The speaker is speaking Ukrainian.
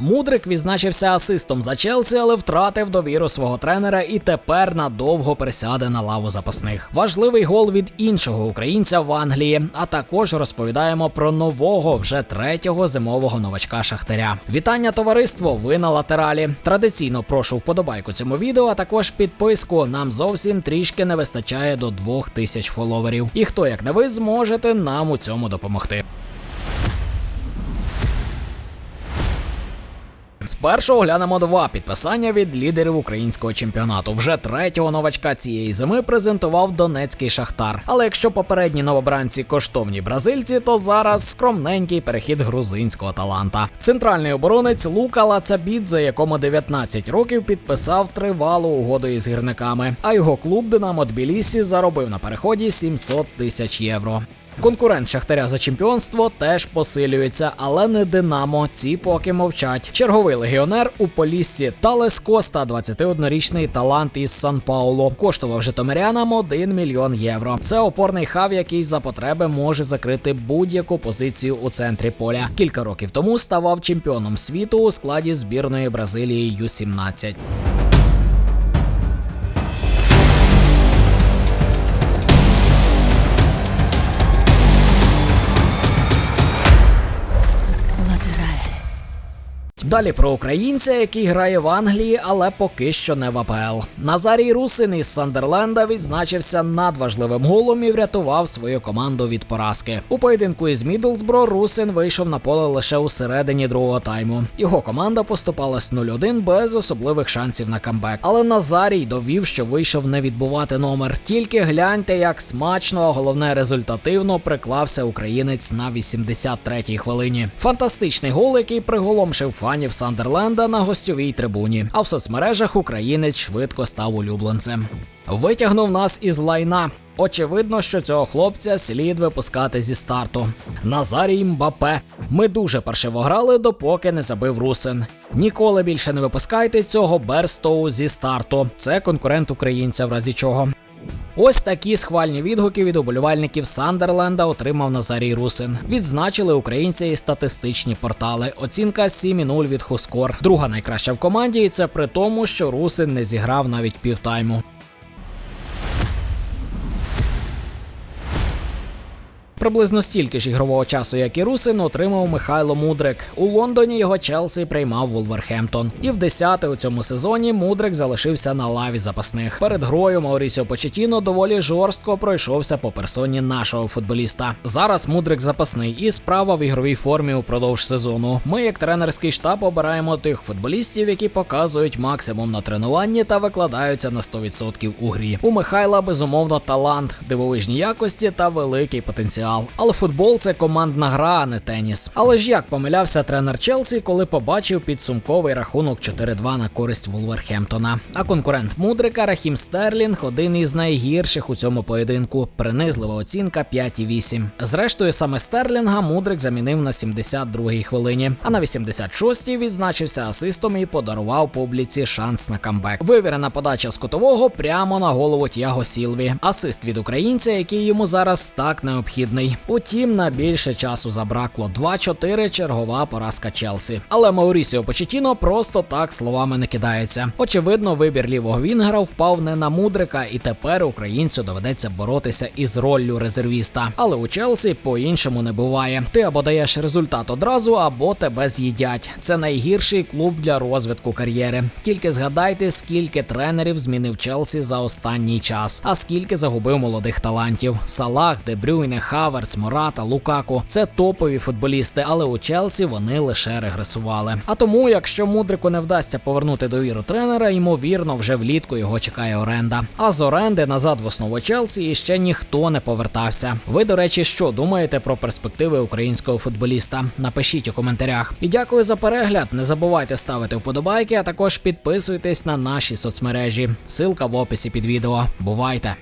Мудрик відзначився асистом за Челсі, але втратив довіру свого тренера і тепер надовго присяде на лаву запасних. Важливий гол від іншого українця в Англії. А також розповідаємо про нового вже третього зимового новачка Шахтаря. Вітання товариство! Ви на латералі. Традиційно прошу вподобайку цьому відео, а також підписку. Нам зовсім трішки не вистачає до двох тисяч фоловерів. І хто як не ви зможете нам у цьому допомогти. Спершу оглянемо два підписання від лідерів українського чемпіонату. Вже третього новачка цієї зими презентував Донецький Шахтар. Але якщо попередні новобранці коштовні бразильці, то зараз скромненький перехід грузинського таланта. Центральний оборонець Лука Лацабідзе, якому 19 років підписав тривалу угоду із гірниками. А його клуб Динамо Тбілісі заробив на переході 700 тисяч євро. Конкурент Шахтаря за чемпіонство теж посилюється, але не Динамо. Ці поки мовчать. Черговий легіонер у Поліссі Талес Коста, 21-річний талант із Сан Пауло, коштував житомирянам 1 мільйон євро. Це опорний хав, який за потреби може закрити будь-яку позицію у центрі поля. Кілька років тому ставав чемпіоном світу у складі збірної Бразилії Ю-17. Далі про українця, який грає в Англії, але поки що не в АПЛ. Назарій Русин із Сандерленда відзначився надважливим голом і врятував свою команду від поразки. У поєдинку із Мідлсбро Русин вийшов на поле лише у середині другого тайму. Його команда поступалась 0-1 без особливих шансів на камбек. Але Назарій довів, що вийшов не відбувати номер. Тільки гляньте, як смачно, а головне результативно приклався українець на 83-й хвилині. Фантастичний гол, який приголомшив фанів Сандерленда на гостьовій трибуні. А в соцмережах українець швидко став улюбленцем. Витягнув нас із лайна. Очевидно, що цього хлопця слід випускати зі старту. Назарій Мбапе. Ми дуже паршиво грали, допоки не забив Русин. Ніколи більше не випускайте цього Берстоу зі старту. Це конкурент українця, в разі чого. Ось такі схвальні відгуки від уболівальників Сандерленда отримав Назарій Русин. Відзначили українця і статистичні портали. Оцінка 7,0 від Хускор. Друга найкраща в команді, і це при тому, що Русин не зіграв навіть півтайму. Приблизно стільки ж ігрового часу, як і Русин, отримав Михайло Мудрик. У Лондоні його Челсі приймав Вулверхемптон. І в десяте у цьому сезоні Мудрик залишився на лаві запасних. Перед грою Маурісіо Почетіно доволі жорстко пройшовся по персоні нашого футболіста. Зараз Мудрик запасний і справа в ігровій формі упродовж сезону. Ми, як тренерський штаб, обираємо тих футболістів, які показують максимум на тренуванні та викладаються на 100% у грі. У Михайла безумовно талант, дивовижні якості та великий потенціал. Але футбол це командна гра, а не теніс. Але ж як помилявся тренер Челсі, коли побачив підсумковий рахунок 4-2 на користь Вулверхемптона. А конкурент Мудрика Рахім Стерлінг один із найгірших у цьому поєдинку. Принизлива оцінка 5,8. Зрештою, саме Стерлінга Мудрик замінив на 72-й хвилині, а на 86-й відзначився асистом і подарував публіці шанс на камбек. Вивірена подача з кутового прямо на голову Тяго Сілві. Асист від українця, який йому зараз так необхідний. Утім, на більше часу забракло 2-4 чергова поразка Челсі. Але Маурісіо Почетіно просто так словами не кидається. Очевидно, вибір лівого Вінгера впав не на мудрика, і тепер українцю доведеться боротися із роллю резервіста. Але у Челсі по-іншому не буває. Ти або даєш результат одразу, або тебе з'їдять. Це найгірший клуб для розвитку кар'єри. Тільки згадайте, скільки тренерів змінив Челсі за останній час, а скільки загубив молодих талантів: Салах, Дебрюйне, Хаверц, Мората, Лукаку це топові футболісти, але у Челсі вони лише регресували. А тому, якщо мудрику не вдасться повернути довіру тренера, ймовірно, вже влітку його чекає оренда. А з оренди назад в основу Челсі іще ніхто не повертався. Ви, до речі, що думаєте про перспективи українського футболіста? Напишіть у коментарях. І дякую за перегляд. Не забувайте ставити вподобайки, а також підписуйтесь на наші соцмережі. Силка в описі під відео. Бувайте!